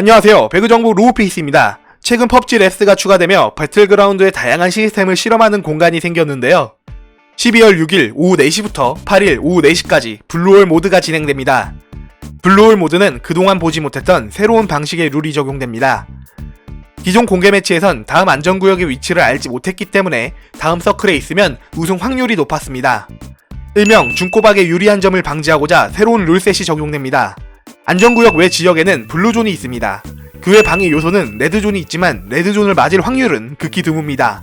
안녕하세요. 배그정보 로우피스입니다. 최근 펍지 레스가 추가되며 배틀그라운드의 다양한 시스템을 실험하는 공간이 생겼는데요. 12월 6일 오후 4시부터 8일 오후 4시까지 블루홀 모드가 진행됩니다. 블루홀 모드는 그동안 보지 못했던 새로운 방식의 룰이 적용됩니다. 기존 공개 매치에선 다음 안전구역의 위치를 알지 못했기 때문에 다음 서클에 있으면 우승 확률이 높았습니다. 일명 중꼬박의 유리한 점을 방지하고자 새로운 룰셋이 적용됩니다. 안전구역 외 지역에는 블루존이 있습니다. 그 외 방해 요소는 레드존이 있지만 레드존을 맞을 확률은 극히 드뭅니다.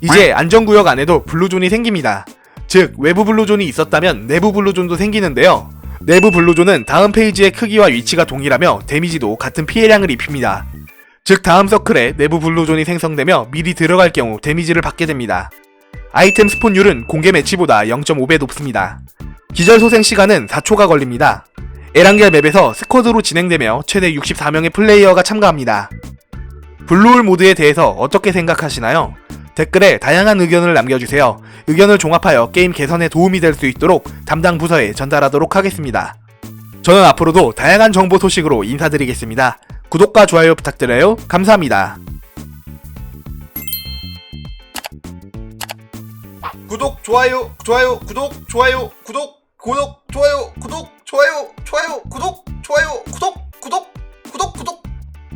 이제 안전구역 안에도 블루존이 생깁니다. 즉 외부 블루존이 있었다면 내부 블루존도 생기는데요. 내부 블루존은 다음 페이지의 크기와 위치가 동일하며 데미지도 같은 피해량을 입힙니다. 즉 다음 서클에 내부 블루존이 생성되며 미리 들어갈 경우 데미지를 받게 됩니다. 아이템 스폰율은 공개 매치보다 0.5배 높습니다. 기절 소생 시간은 4초가 걸립니다. 에란겔 맵에서 스쿼드로 진행되며 최대 64명의 플레이어가 참가합니다. 블루홀 모드에 대해서 어떻게 생각하시나요? 댓글에 다양한 의견을 남겨주세요. 의견을 종합하여 게임 개선에 도움이 될 수 있도록 담당 부서에 전달하도록 하겠습니다. 저는 앞으로도 다양한 정보 소식으로 인사드리겠습니다. 구독과 좋아요 부탁드려요. 감사합니다. 구독, 좋아요, 좋아요, 구독, 좋아요, 구독, 구독, 좋아요, 구독, 좋아요, 좋아요, 구독.